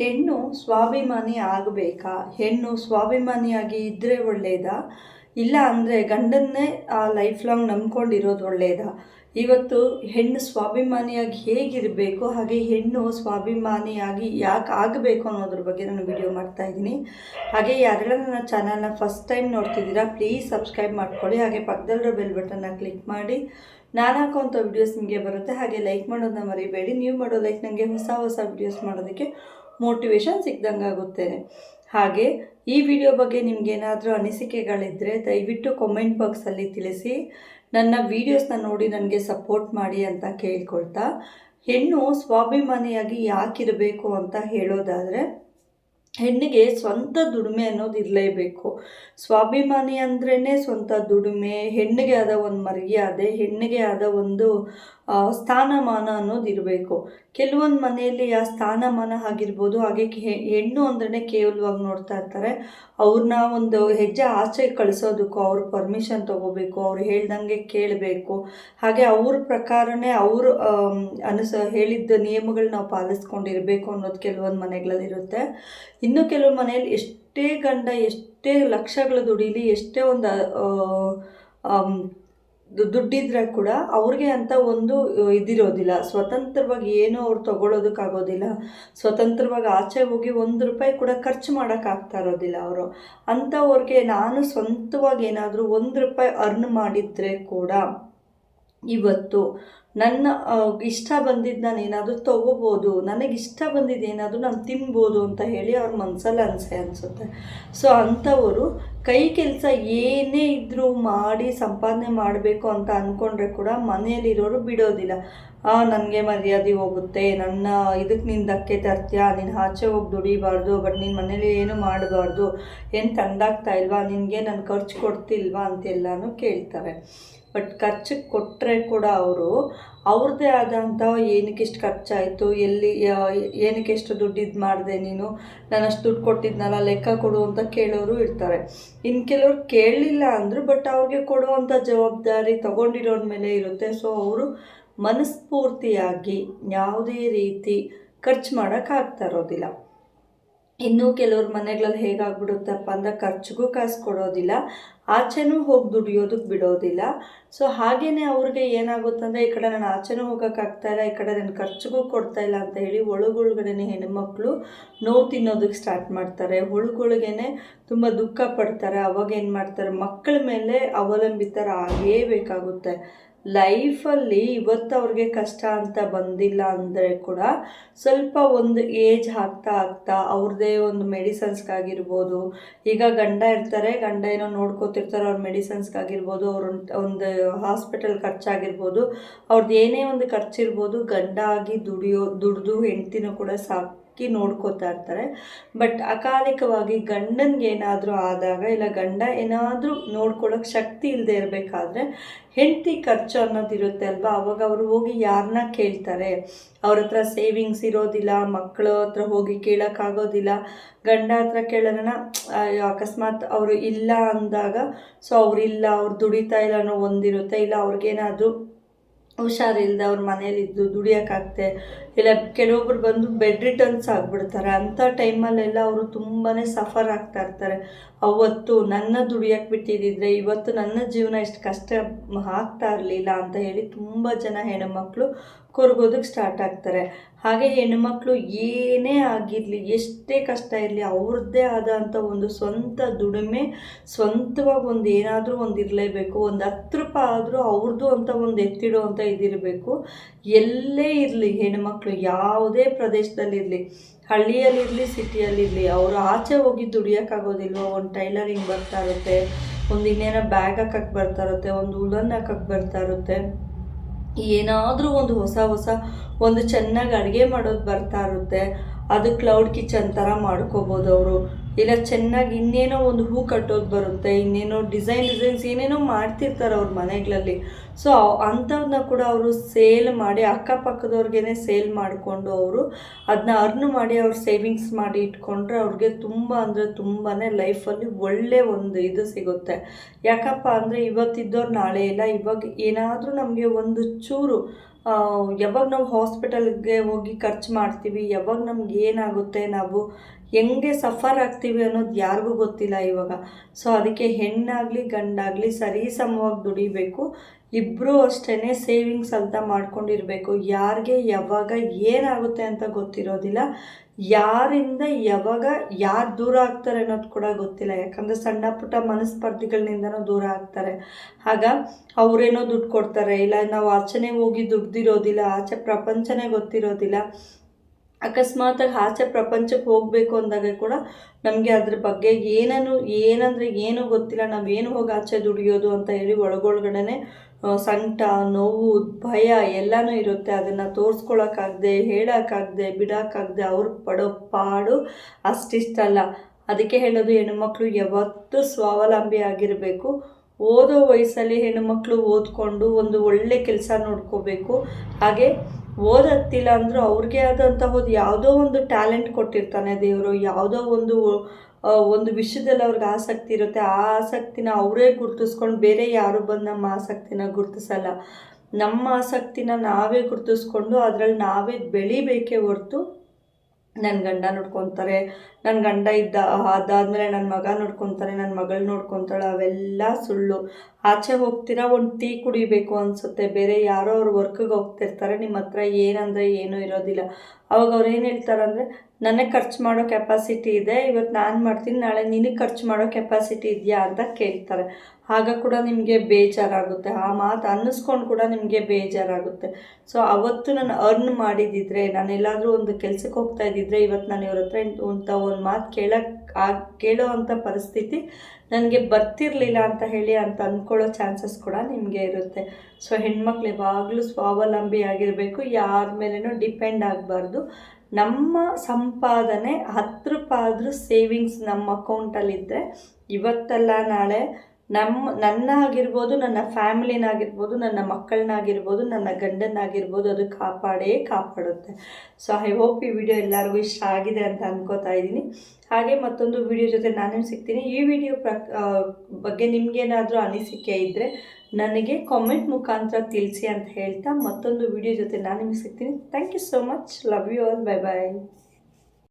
ಹೆಣ್ಣು ಸ್ವಾಭಿಮಾನಿ ಆಗಬೇಕಾ? ಹೆಣ್ಣು ಸ್ವಾಭಿಮಾನಿಯಾಗಿ ಇದ್ದರೆ ಒಳ್ಳೆಯದಾ ಇಲ್ಲ ಅಂದರೆ ಗಂಡನ್ನೇ ಆ ಲೈಫ್ ಲಾಂಗ್ ನಂಬ್ಕೊಂಡಿರೋದು ಒಳ್ಳೆಯದಾ ಇವತ್ತು ಹೆಣ್ಣು ಸ್ವಾಭಿಮಾನಿಯಾಗಿ ಹೇಗಿರಬೇಕು ಹಾಗೆ ಹೆಣ್ಣು ಸ್ವಾಭಿಮಾನಿಯಾಗಿ ಯಾಕೆ ಆಗಬೇಕು ಅನ್ನೋದ್ರ ಬಗ್ಗೆ ನಾನು ವಿಡಿಯೋ ಮಾಡ್ತಾ ಇದ್ದೀನಿ. ಹಾಗೆ ಯಾರೆಲ್ಲ ನನ್ನ ಚಾನಲ್ನ ಫಸ್ಟ್ ಟೈಮ್ ನೋಡ್ತಿದ್ದೀರಾ ಪ್ಲೀಸ್ ಸಬ್ಸ್ಕ್ರೈಬ್ ಮಾಡ್ಕೊಳ್ಳಿ. ಹಾಗೆ ಪಕ್ಕದಲ್ಲಿರೋ ಬೆಲ್ ಬಟನ್ನ ಕ್ಲಿಕ್ ಮಾಡಿ. ನಾನು ಹಾಕೋಂಥ ವಿಡಿಯೋಸ್ ನಿಮಗೆ ಬರುತ್ತೆ. ಹಾಗೆ ಲೈಕ್ ಮಾಡೋದನ್ನ ಮರಿಬೇಡಿ. ನೀವು ಮಾಡೋ ಲೈಕ್ ನನಗೆ ಹೊಸ ಹೊಸ ವಿಡಿಯೋಸ್ ಮಾಡೋದಕ್ಕೆ ಮೋಟಿವೇಶನ್ ಸಿಕ್ದಂಗೆ ಆಗುತ್ತೆ. ಹಾಗೆ ಈ ವಿಡಿಯೋ ಬಗ್ಗೆ ನಿಮಗೇನಾದರೂ ಅನಿಸಿಕೆಗಳಿದ್ದರೆ ದಯವಿಟ್ಟು ಕಾಮೆಂಟ್ ಬಾಕ್ಸಲ್ಲಿ ತಿಳಿಸಿ. ನನ್ನ ವೀಡಿಯೋಸ್ನ ನೋಡಿ ನನಗೆ ಸಪೋರ್ಟ್ ಮಾಡಿ ಅಂತ ಕೇಳ್ಕೊಳ್ತಾ. ಹೆಣ್ಣು ಸ್ವಾಭಿಮಾನಿಯಾಗಿ ಯಾಕಿರಬೇಕು ಅಂತ ಹೇಳೋದಾದರೆ ಹೆಣ್ಣಿಗೆ ಸ್ವಂತ ದುಡಿಮೆ ಅನ್ನೋದು ಇರಲೇಬೇಕು. ಸ್ವಾಭಿಮಾನಿ ಅಂದ್ರೇ ಸ್ವಂತ ದುಡಿಮೆ, ಹೆಣ್ಣಿಗೆ ಆದ ಒಂದು ಮರ್ಯಾದೆ, ಹೆಣ್ಣಿಗೆ ಆದ ಒಂದು ಸ್ಥಾನಮಾನ ಅನ್ನೋದು ಇರಬೇಕು. ಕೆಲವೊಂದು ಮನೆಯಲ್ಲಿ ಆ ಸ್ಥಾನಮಾನ ಆಗಿರ್ಬೋದು, ಹಾಗೆ ಹೆಣ್ಣು ಅಂದ್ರೆ ಕೇವಲವಾಗಿ ನೋಡ್ತಾ ಇರ್ತಾರೆ. ಅವ್ರನ್ನ ಒಂದು ಹೆಜ್ಜೆ ಆಚೆ ಕಳಿಸೋದಕ್ಕೂ, ಅವ್ರ ಪರ್ಮಿಷನ್ ತೊಗೋಬೇಕು, ಅವ್ರು ಹೇಳ್ದಂಗೆ ಕೇಳಬೇಕು. ಹಾಗೆ ಅವ್ರ ಪ್ರಕಾರನೇ ಅವರು ಅನಿಸ, ಹೇಳಿದ್ದ ನಿಯಮಗಳು ನಾವು ಪಾಲಿಸ್ಕೊಂಡಿರಬೇಕು ಅನ್ನೋದು ಕೆಲವೊಂದು ಮನೆಗಳಲ್ಲಿ ಇರುತ್ತೆ ಇನ್ನು ಕೆಲವು ಮನೆಯಲ್ಲಿ ಎಷ್ಟೇ ಗಂಡ, ಎಷ್ಟೇ ಲಕ್ಷಗಳು ದುಡೀಲಿ, ಎಷ್ಟೇ ಒಂದು ದುಡ್ಡಿದ್ರೆ ಕೂಡ ಅವ್ರಿಗೆ ಅಂತ ಒಂದು ಇದಿರೋದಿಲ್ಲ. ಸ್ವತಂತ್ರವಾಗಿ ಏನೂ ಅವ್ರು ತೊಗೊಳೋದಕ್ಕಾಗೋದಿಲ್ಲ. ಸ್ವತಂತ್ರವಾಗಿ ಆಚೆ ಹೋಗಿ ಒಂದು ರೂಪಾಯಿ ಕೂಡ ಖರ್ಚು ಮಾಡೋಕ್ಕಾಗ್ತಾ ಇರೋದಿಲ್ಲ ಅವರು. ಅಂಥವ್ರಿಗೆ ನಾನು ಸ್ವಂತವಾಗಿ ಏನಾದರೂ ಒಂದು ರೂಪಾಯಿ ಅರ್ನ್ ಮಾಡಿದರೆ ಕೂಡ ಇವತ್ತು ನನ್ನ ಇಷ್ಟ ಬಂದಿದ್ದು ನಾನು ಏನಾದರೂ ತೊಗೋಬೋದು, ನನಗೆ ಇಷ್ಟ ಬಂದಿದ್ದು ಏನಾದರೂ ನಾನು ತಿನ್ಬೋದು ಅಂತ ಹೇಳಿ ಅವ್ರ ಮನಸ್ಸಲ್ಲಿ ಅನಿಸೆ ಅನಿಸುತ್ತೆ. ಸೊ ಅಂಥವರು ಕೈ ಕೆಲಸ ಏನೇ ಇದ್ದರೂ ಮಾಡಿ ಸಂಪಾದನೆ ಮಾಡಬೇಕು ಅಂತ ಅಂದ್ಕೊಂಡ್ರೆ ಕೂಡ ಮನೆಯಲ್ಲಿರೋರು ಬಿಡೋದಿಲ್ಲ. ನನಗೆ ಮರ್ಯಾದೆ ಹೋಗುತ್ತೆ. ನನ್ನ ಇದಕ್ಕೆ ನೀನು ಧಕ್ಕೆ ತರ್ತೀಯ? ನೀನು ಆಚೆ ಹೋಗಿ ದುಡಿಬಾರ್ದು ಬಟ್ ನಿನ್ನ ಮನೇಲಿ ಏನು ಮಾಡಬಾರ್ದು? ಏನು ತಂದಾಗ್ತಾ ಇಲ್ವಾ? ನಿನಗೆ ನಾನು ಖರ್ಚು ಕೊಡ್ತಿಲ್ವಾ ಅಂತೆಲ್ಲನೂ ಕೇಳ್ತಾರೆ ಬಟ್ ಖರ್ಚು ಕೊಟ್ಟರೆ ಕೂಡ ಅವರು ಅವ್ರದ್ದೇ ಆದಂಥ ಏನಕ್ಕೆ ಇಷ್ಟು ಖರ್ಚಾಯಿತು? ಎಲ್ಲಿ ಏನಕ್ಕೆ ಎಷ್ಟು ದುಡ್ಡು ಇದು ಮಾಡಿದೆ ನೀನು? ನಾನು ಅಷ್ಟು ದುಡ್ಡು ಕೊಟ್ಟಿದ್ನಲ್ಲ, ಲೆಕ್ಕ ಕೊಡು ಅಂತ ಕೇಳೋರು ಇರ್ತಾರೆ. ಇನ್ನು ಕೆಲವರು ಕೇಳಲಿಲ್ಲ ಅಂದರು ಬಟ್ ಅವ್ರಿಗೆ ಕೊಡುವಂಥ ಜವಾಬ್ದಾರಿ ತಗೊಂಡಿರೋರ ಮೇಲೆ ಇರುತ್ತೆ. ಸೊ ಅವರು ಮನಸ್ಫೂರ್ತಿಯಾಗಿ ಯಾವುದೇ ರೀತಿ ಖರ್ಚು ಮಾಡೋಕ್ಕಾಗ್ತಾ ಇರೋದಿಲ್ಲ. ಇನ್ನೂ ಕೆಲವ್ರ ಮನೆಗಳಲ್ಲಿ ಹೇಗಾಗ್ಬಿಡುತ್ತಪ್ಪ ಅಂದ್ರೆ ಖರ್ಚಿಗೂ ಕಾಸು ಕೊಡೋದಿಲ್ಲ, ಆಚೆನೂ ಹೋಗಿ ದುಡಿಯೋದಕ್ಕೆ ಬಿಡೋದಿಲ್ಲ. ಸೊ ಹಾಗೇ ಅವ್ರಿಗೆ ಏನಾಗುತ್ತಂದರೆ ಈ ಕಡೆ ನಾನು ಆಚೆನೂ ಹೋಗೋಕ್ಕಾಗ್ತಾ ಇಲ್ಲ, ಈ ಕಡೆ ನಾನು ಖರ್ಚಿಗೂ ಕೊಡ್ತಾ ಇಲ್ಲ ಅಂತ ಹೇಳಿ ಒಳಗೊಳಗಡೆ ಹೆಣ್ಮಕ್ಳು ನೋವು ತಿನ್ನೋದಕ್ಕೆ ಸ್ಟಾರ್ಟ್ ಮಾಡ್ತಾರೆ. ಒಳಗೊಳಗೇನೆ ತುಂಬ ದುಃಖ ಪಡ್ತಾರೆ. ಅವಾಗ ಏನು ಮಾಡ್ತಾರೆ? ಮಕ್ಕಳ ಮೇಲೆ ಅವಲಂಬಿತರಾಗೇ ಬೇಕಾಗುತ್ತೆ. ಲೈಫಲ್ಲಿ ಇವತ್ತು ಅವ್ರಿಗೆ ಕಷ್ಟ ಅಂತ ಬಂದಿಲ್ಲ ಅಂದರೆ ಕೂಡ ಸ್ವಲ್ಪ ಒಂದು ಏಜ್ ಆಗ್ತಾ ಆಗ್ತಾ ಅವ್ರದ್ದೇ ಒಂದು ಮೆಡಿಸನ್ಸ್ಗಾಗಿರ್ಬೋದು. ಈಗ ಗಂಡ ಇರ್ತಾರೆ, ಗಂಡ ಏನೋ ನೋಡ್ಕೋತಿರ್ತಾರೆ ಅವ್ರ ಮೆಡಿಸನ್ಸ್ಗಾಗಿರ್ಬೋದು, ಅವ್ರ ಒಂದು ಹಾಸ್ಪಿಟಲ್ ಖರ್ಚಾಗಿರ್ಬೋದು. ಅವ್ರದ್ದು ಏನೇ ಒಂದು ಖರ್ಚಿರ್ಬೋದು, ಗಂಡ ಆಗಿ ದುಡಿಯೋ, ದುಡಿದು ಹೆಂಡ್ತಿನೂ ಕೂಡ ಸಾಕಿ. ನೋಡ್ಕೋತಾ ಇರ್ತಾರೆ. ಬಟ್ ಅಕಾಲಿಕವಾಗಿ ಗಂಡನಿಗೆ ಏನಾದರೂ ಆದಾಗ ಇಲ್ಲ ಗಂಡ ಏನಾದರೂ ನೋಡ್ಕೊಳ್ಳೋಕೆ ಶಕ್ತಿ ಇಲ್ಲದೆ ಇರಬೇಕಾದ್ರೆ ಹೆಂಡತಿ ಖರ್ಚು ಅನ್ನೋದು ಇರುತ್ತೆ ಅಲ್ವಾ? ಅವಾಗ ಅವರು ಹೋಗಿ ಯಾರನ್ನ ಕೇಳ್ತಾರೆ? ಅವ್ರ ಹತ್ರ ಸೇವಿಂಗ್ಸ್ ಇರೋದಿಲ್ಲ ಮಕ್ಕಳ ಹತ್ರ ಹೋಗಿ ಕೇಳೋಕ್ಕಾಗೋದಿಲ್ಲ. ಗಂಡ ಹತ್ರ ಕೇಳೋಣ ಅಕಸ್ಮಾತ್ ಅವರು ಇಲ್ಲ ಅಂದಾಗ ಸೊ ಅವರಿಲ್ಲ, ಅವ್ರು ದುಡಿತಾ ಇಲ್ಲ ಅನ್ನೋ ಒಂದಿರುತ್ತೆ. ಇಲ್ಲ ಅವ್ರಿಗೇನಾದರೂ ಹುಷಾರಿಲ್ಲದೆ ಅವ್ರ ಮನೇಲಿದ್ದು ದುಡಿಯೋಕ್ಕಾಗ್ತೆ ಇಲ್ಲ ಕೆಲವೊಬ್ರು ಬಂದು ಬೆಡ್ ರಿಟರ್ನ್ಸ್ ಆಗಿಬಿಡ್ತಾರೆ. ಅಂಥ ಟೈಮಲ್ಲೆಲ್ಲ ಅವರು ತುಂಬಾ ಸಫರ್ ಆಗ್ತಾ ಇರ್ತಾರೆ. ಅವತ್ತು ನನ್ನ ದುಡಿಯೋಕ್ಕೆ ಬಿಟ್ಟಿದ್ದಿದ್ರೆ ಇವತ್ತು ನನ್ನ ಜೀವನ ಇಷ್ಟು ಕಷ್ಟ ಆಗ್ತಾ ಇರಲಿಲ್ಲ ಅಂತ ಹೇಳಿ ತುಂಬ ಜನ ಹೆಣ್ಣುಮಕ್ಕಳು ಕೊರಗೋದಕ್ಕೆ ಸ್ಟಾರ್ಟ್ ಆಗ್ತಾರೆ. ಹಾಗೆ ಹೆಣ್ಣುಮಕ್ಕಳು ಏನೇ ಆಗಿರಲಿ, ಎಷ್ಟೇ ಕಷ್ಟ ಇರಲಿ ಅವ್ರದ್ದೇ ಆದಂಥ ಒಂದು ಸ್ವಂತ ದುಡಿಮೆ, ಸ್ವಂತವಾಗಿ ಒಂದು ಏನಾದರೂ ಒಂದು ಇರಲೇಬೇಕು. ಒಂದು ಹತ್ತು ರೂಪಾಯಿ ಆದರೂ ಅವ್ರದ್ದು ಅಂತ ಒಂದು ಎತ್ತಿಡೋ ಅಂತ ಇದಿರಬೇಕು. ಎಲ್ಲೇ ಇರಲಿ ಹೆಣ್ಣುಮಕ್ಕಳು ಯಾವುದೇ ಪ್ರದೇಶದಲ್ಲಿರಲಿ, ಹಳ್ಳಿಯಲ್ಲಿರಲಿ, ಸಿಟಿಯಲ್ಲಿರಲಿ, ಅವರು ಆಚೆ ಹೋಗಿ ದುಡಿಯೋಕ್ಕಾಗೋದಿಲ್ವೋ ಒಂದು ಟೈಲರಿಂಗ್ ಬರ್ತಾ ಇರುತ್ತೆ, ಒಂದು ಇನ್ನೇನೋ ಬ್ಯಾಗ್ ಹಾಕಕ್ಕೆ ಬರ್ತಾ ಇರುತ್ತೆ, ಒಂದು ಉಲನ್ ಹಾಕಕ್ಕೆ ಬರ್ತಾ ಇರುತ್ತೆ. ಏನಾದರೂ ಒಂದು ಹೊಸ ಹೊಸ ಒಂದು ಚೆನ್ನಾಗಿ ಅಡುಗೆ ಮಾಡೋದು ಬರ್ತಾ ಇರುತ್ತೆ. ಅದು ಕ್ಲೌಡ್ ಕಿಚನ್ ಥರ ಮಾಡ್ಕೋಬೋದು ಅವರು. ಇಲ್ಲ, ಚೆನ್ನಾಗಿ ಇನ್ನೇನೋ ಒಂದು ಹೂ ಕಟ್ಟೋದು ಬರುತ್ತೆ, ಇನ್ನೇನೋ ಡಿಸೈನ್ ಡಿಸೈನ್ಸ್ ಏನೇನೋ ಮಾಡ್ತಿರ್ತಾರೆ ಅವ್ರ ಮನೆಗಳಲ್ಲಿ. ಸೊ ಅಂಥವ್ರನ್ನ ಕೂಡ ಅವರು ಸೇಲ್ ಮಾಡಿ ಅಕ್ಕಪಕ್ಕದವ್ರಿಗೇ ಸೇಲ್ ಮಾಡಿಕೊಂಡು ಅವರು ಅದನ್ನ ಅರ್ನ್ ಮಾಡಿ, ಅವ್ರು ಸೇವಿಂಗ್ಸ್ ಮಾಡಿ ಇಟ್ಕೊಂಡ್ರೆ ಅವ್ರಿಗೆ ತುಂಬ ಅಂದರೆ ತುಂಬಾ ಲೈಫಲ್ಲಿ ಒಳ್ಳೆ ಒಂದು ಇದು ಸಿಗುತ್ತೆ. ಯಾಕಪ್ಪ ಅಂದರೆ ಇವತ್ತಿದ್ದವ್ರು ನಾಳೆ ಇಲ್ಲ, ಇವಾಗ ಏನಾದರೂ ನಮಗೆ ಒಂದು ಚೂರು ಯಾವಾಗ ನಾವು ಹಾಸ್ಪಿಟಲ್ಗೆ ಹೋಗಿ ಖರ್ಚು ಮಾಡ್ತೀವಿ, ಯಾವಾಗ ನಮ್ಗೆ ಏನಾಗುತ್ತೆ, ನಾವು ಹೆಂಗೆ ಸಫರ್ ಆಗ್ತೀವಿ ಅನ್ನೋದು ಯಾರಿಗೂ ಗೊತ್ತಿಲ್ಲ ಇವಾಗ. ಸೊ ಅದಕ್ಕೆ ಹೆಣ್ಣಾಗಲಿ, ಗಂಡಾಗಲಿ ಸರಿ ಸಮವಾಗಿ ದುಡಿಬೇಕು. ಇಬ್ಬರೂ ಅಷ್ಟೇ ಸೇವಿಂಗ್ಸ್ ಅಂತ ಮಾಡ್ಕೊಂಡಿರಬೇಕು. ಯಾರಿಗೆ ಯಾವಾಗ ಏನಾಗುತ್ತೆ ಅಂತ ಗೊತ್ತಿರೋದಿಲ್ಲ. ಯಾರಿಂದ ಯಾವಾಗ ಯಾರು ದೂರ ಆಗ್ತಾರೆ ಅನ್ನೋದು ಕೂಡ ಗೊತ್ತಿಲ್ಲ. ಯಾಕಂದರೆ ಸಣ್ಣ ಪುಟ್ಟ ಮನಸ್ಪರ್ಧಿಗಳಿಂದನೂ ದೂರ ಆಗ್ತಾರೆ. ಆಗ ಅವರೇನೋ ದುಡ್ಡು ಕೊಡ್ತಾರೆ. ಇಲ್ಲ, ನಾವು ಆಚೆನೇ ಹೋಗಿ ದುಡ್ದಿರೋದಿಲ್ಲ. ಆಚೆ ಪ್ರಪಂಚನೇ ಗೊತ್ತಿರೋದಿಲ್ಲ. ಅಕಸ್ಮಾತಾಗಿ ಆಚೆ ಪ್ರಪಂಚಕ್ಕೆ ಹೋಗಬೇಕು ಅಂದಾಗ ಕೂಡ ನಮಗೆ ಅದ್ರ ಬಗ್ಗೆ ಏನನ್ನು, ಏನಂದರೆ ಏನೂ ಗೊತ್ತಿಲ್ಲ ನಾವೇನು ಹೋಗಿ ಆಚೆ ದುಡಿಯೋದು ಅಂತ ಹೇಳಿ ಒಳಗೊಳಗಡೆ ಸಂಕಟ ನೋವು, ಭಯ ಎಲ್ಲನೂ ಇರುತ್ತೆ. ಅದನ್ನು ತೋರಿಸ್ಕೊಳಕ್ಕಾಗದೆ, ಹೇಳೋಕ್ಕಾಗದೆ, ಬಿಡೋಕ್ಕಾಗದೆ ಅವ್ರು ಪಡೋ ಪಾಡು ಅಷ್ಟಿಷ್ಟಲ್ಲ ಅದಕ್ಕೆ ಹೇಳೋದು ಹೆಣ್ಣುಮಕ್ಳು ಯಾವತ್ತೂ ಸ್ವಾವಲಂಬಿ ಆಗಿರಬೇಕು. ಓದೋ ವಯಸ್ಸಲ್ಲಿ ಹೆಣ್ಣುಮಕ್ಳು ಓದ್ಕೊಂಡು ಒಂದು ಒಳ್ಳೆ ಕೆಲಸ ನೋಡ್ಕೋಬೇಕು. ಹಾಗೆ ಓದತ್ತಿಲ್ಲ ಅಂದರೂ ಅವ್ರಿಗೆ ಆದಂತಹ ಒಂದು ಯಾವುದೋ ಒಂದು ಟ್ಯಾಲೆಂಟ್ ಕೊಟ್ಟಿರ್ತಾನೆ ದೇವರು, ಯಾವುದೋ ಒಂದು ಒಂದು ವಿಷಯದಲ್ಲಿ ಅವ್ರಿಗೆ ಆಸಕ್ತಿ ಇರುತ್ತೆ. ಆ ಆಸಕ್ತಿನ ಅವರೇ ಗುರುತಿಸ್ಕೊಂಡು ಬೇರೆ ಯಾರು ಬಂದು ನಮ್ಮ ಆಸಕ್ತಿನ ಗುರ್ತಿಸಲ್ಲ. ನಮ್ಮ ಆಸಕ್ತಿನ ನಾವೇ ಗುರುತಿಸ್ಕೊಂಡು ಅದರಲ್ಲಿ ನಾವೇ ಬೆಳಿಬೇಕೇ ಹೊರತು ನನ್ನ ಗಂಡ ನೋಡ್ಕೊತಾರೆ ನನ್ನ ಗಂಡ ಇದ್ದ, ಅದಾದಮೇಲೆ ನನ್ನ ಮಗ ನೋಡ್ಕೊತಾರೆ ನನ್ನ ಮಗಳು ನೋಡ್ಕೊತಾಳೆ, ಅವೆಲ್ಲ ಸುಳ್ಳು. ಆಚೆ ಹೋಗ್ತೀರಾ, ಒಂದು ಟೀ ಕುಡಿಬೇಕು ಅನಿಸುತ್ತೆ. ಬೇರೆ ಯಾರೋ ಅವ್ರು ವರ್ಕಿಗೆ ಹೋಗ್ತಿರ್ತಾರೆ ನಿಮ್ಮ ಹತ್ರ ಏನಂದರೆ ಏನೂ ಇರೋದಿಲ್ಲ. ಅವಾಗ ಅವ್ರು ಏನು ಹೇಳ್ತಾರೆ ಅಂದರೆ ನನಗೆ ಖರ್ಚು ಮಾಡೋ ಕೆಪಾಸಿಟಿ ಇದೆ ಇವತ್ತು ನಾನು ಮಾಡ್ತೀನಿ, ನಾಳೆ ನಿನಗೆ ಖರ್ಚು ಮಾಡೋ ಕೆಪಾಸಿಟಿ ಇದೆಯಾ? ಅಂತ ಕೇಳ್ತಾರೆ. ಆಗ ಕೂಡ ನಿಮಗೆ ಬೇಜಾರಾಗುತ್ತೆ. ಆ ಮಾತು ಅನ್ನಿಸ್ಕೊಂಡು ಕೂಡ ನಿಮಗೆ ಬೇಜಾರಾಗುತ್ತೆ. ಸೊ ಅವತ್ತು ನಾನು ಅರ್ನ್ ಮಾಡಿದ್ದಿದ್ರೆ ನಾನು ಎಲ್ಲಾದರೂ ಒಂದು ಕೆಲಸಕ್ಕೆ ಹೋಗ್ತಾ ಇದ್ದಿದ್ರೆ ಇವತ್ತು ನಾನು ಇವ್ರ ಹತ್ರ ಅಂತ ಒಂದು ಮಾತು ಕೇಳಕ್ಕೆ ಆ ಕೇಳೋ ಅಂಥ ಪರಿಸ್ಥಿತಿ ನನಗೆ ಬರ್ತಿರಲಿಲ್ಲ ಅಂತ ಹೇಳಿ ಅಂತ ಅಂದ್ಕೊಳ್ಳೋ ಚಾನ್ಸಸ್ ಕೂಡ ನಿಮಗೆ ಇರುತ್ತೆ. ಸೊ ಹೆಣ್ಮಕ್ಳು ಯಾವಾಗಲೂ ಸ್ವಾವಲಂಬಿ ಆಗಿರಬೇಕು. ಯಾರ ಮೇಲೇನೂ ಡಿಪೆಂಡ್ ಆಗಬಾರ್ದು. ನಮ್ಮ ಸಂಪಾದನೆ ಹತ್ತು ರೂಪಾಯಿ ಆದರೂ ಸೇವಿಂಗ್ಸ್ ನಮ್ಮ ಅಕೌಂಟಲ್ಲಿದ್ದರೆ ಇವತ್ತಲ್ಲ ನಾಳೆ ನಮ್ಮ ನನ್ನ ಆಗಿರ್ಬೋದು ನನ್ನ ಫ್ಯಾಮಿಲಿನಾಗಿರ್ಬೋದು ನನ್ನ ಮಕ್ಕಳನ್ನಾಗಿರ್ಬೋದು ನನ್ನ ಗಂಡನಾಗಿರ್ಬೋದು ಅದು ಕಾಪಾಡೇ ಕಾಪಾಡುತ್ತೆ. ಸೊ ಐ ಹೋಪ್ ಈ ವಿಡಿಯೋ ಎಲ್ಲರಿಗೂ ಇಷ್ಟ ಆಗಿದೆ ಅಂತ ಅನ್ಕೋತಾ ಇದ್ದೀನಿ. ಹಾಗೆ ಮತ್ತೊಂದು ವಿಡಿಯೋ ಜೊತೆ ನಾನೇನು ಸಿಗ್ತೀನಿ. ಈ ವಿಡಿಯೋ ಪ್ರ ಆ, ಬಗ್ಗೆ ನಿಮಗೇನಾದರೂ ಅನಿಸಿಕೆ ಇದ್ದರೆ ನನಗೆ ಕಾಮೆಂಟ್ ಮುಖಾಂತರ ತಿಳಿಸಿ ಅಂತ ಹೇಳ್ತಾ ಮತ್ತೊಂದು ವಿಡಿಯೋ ಜೊತೆ ನಾನು ನಿಮಗೆ ಸಿಗ್ತೀನಿ. Thank you so much love you all bye bye